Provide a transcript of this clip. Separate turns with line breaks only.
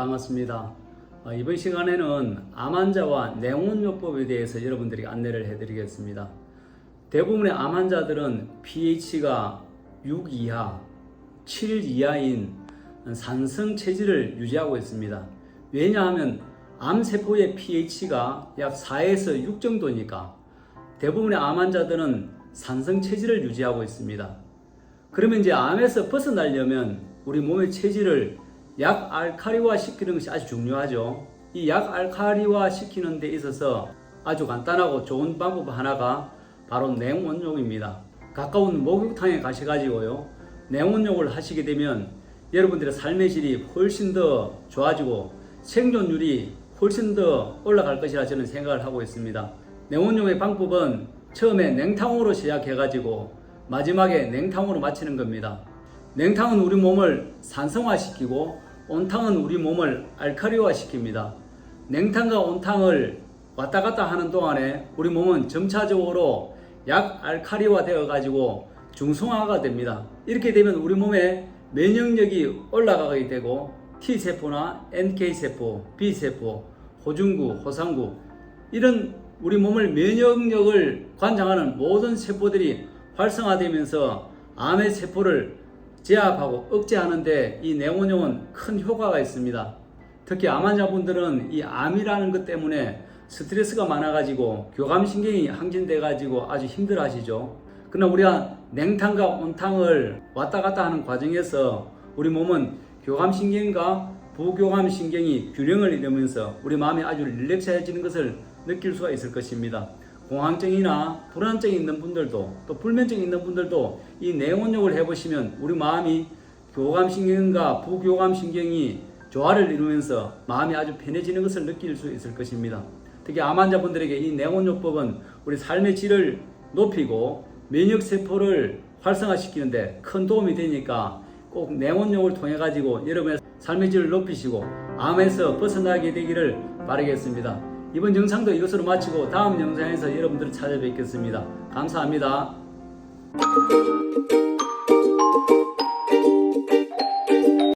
반갑습니다. 어, 이번 시간에는 암 환자와 내원요법에 대해서 여러분들에게 안내를 해드리겠습니다. 대부분의 암 환자들은 pH가 6 이하, 7 이하인 산성 체질을 유지하고 있습니다. 왜냐하면 암세포의 pH가 약 4에서 6 정도니까 대부분의 암 환자들은 산성 체질을 유지하고 있습니다. 그러면 이제 암에서 벗어나려면 우리 몸의 체질을 약 알카리화 시키는 것이 아주 중요하죠. 이 약 알카리화 시키는 데 있어서 아주 간단하고 좋은 방법 하나가 바로 냉온욕입니다. 가까운 목욕탕에 가셔가지고요. 냉온욕을 하시게 되면 여러분들의 삶의 질이 훨씬 더 좋아지고 생존율이 훨씬 더 올라갈 것이라 저는 생각을 하고 있습니다. 냉온욕의 방법은 처음에 냉탕으로 시작해가지고 마지막에 냉탕으로 마치는 겁니다. 냉탕은 우리 몸을 산성화시키고 온탕은 우리 몸을 알카리화 시킵니다. 냉탕과 온탕을 왔다 갔다 하는 동안에 우리 몸은 점차적으로 약 알카리화 되어 가지고 중성화가 됩니다. 이렇게 되면 우리 몸의 면역력이 올라가게 되고 T세포나 NK세포, B세포, 호중구, 호상구 이런 우리 몸을 면역력을 관장하는 모든 세포들이 활성화되면서 암의 세포를 제압하고 억제하는데 이 냉온용은 큰 효과가 있습니다. 특히 암 환자분들은 이 암이라는 것 때문에 스트레스가 많아가지고 교감신경이 항진돼가지고 아주 힘들어 하시죠. 그러나 우리가 냉탕과 온탕을 왔다 갔다 하는 과정에서 우리 몸은 교감신경과 부교감신경이 균형을 이루면서 우리 마음이 아주 릴렉스해지는 것을 느낄 수가 있을 것입니다. 공황증이나 불안증이 있는 분들도 또 불면증이 있는 분들도 이 내원욕을 해보시면 우리 마음이 교감신경과 부교감신경이 조화를 이루면서 마음이 아주 편해지는 것을 느낄 수 있을 것입니다. 특히 암 환자분들에게 이 내원요법은 우리 삶의 질을 높이고 면역세포를 활성화시키는데 큰 도움이 되니까 꼭 내원용을 통해 가지고 여러분의 삶의 질을 높이시고 암에서 벗어나게 되기를 바라겠습니다. 이번 영상도 이것으로 마치고 다음 영상에서 여러분들을 찾아뵙겠습니다. 감사합니다.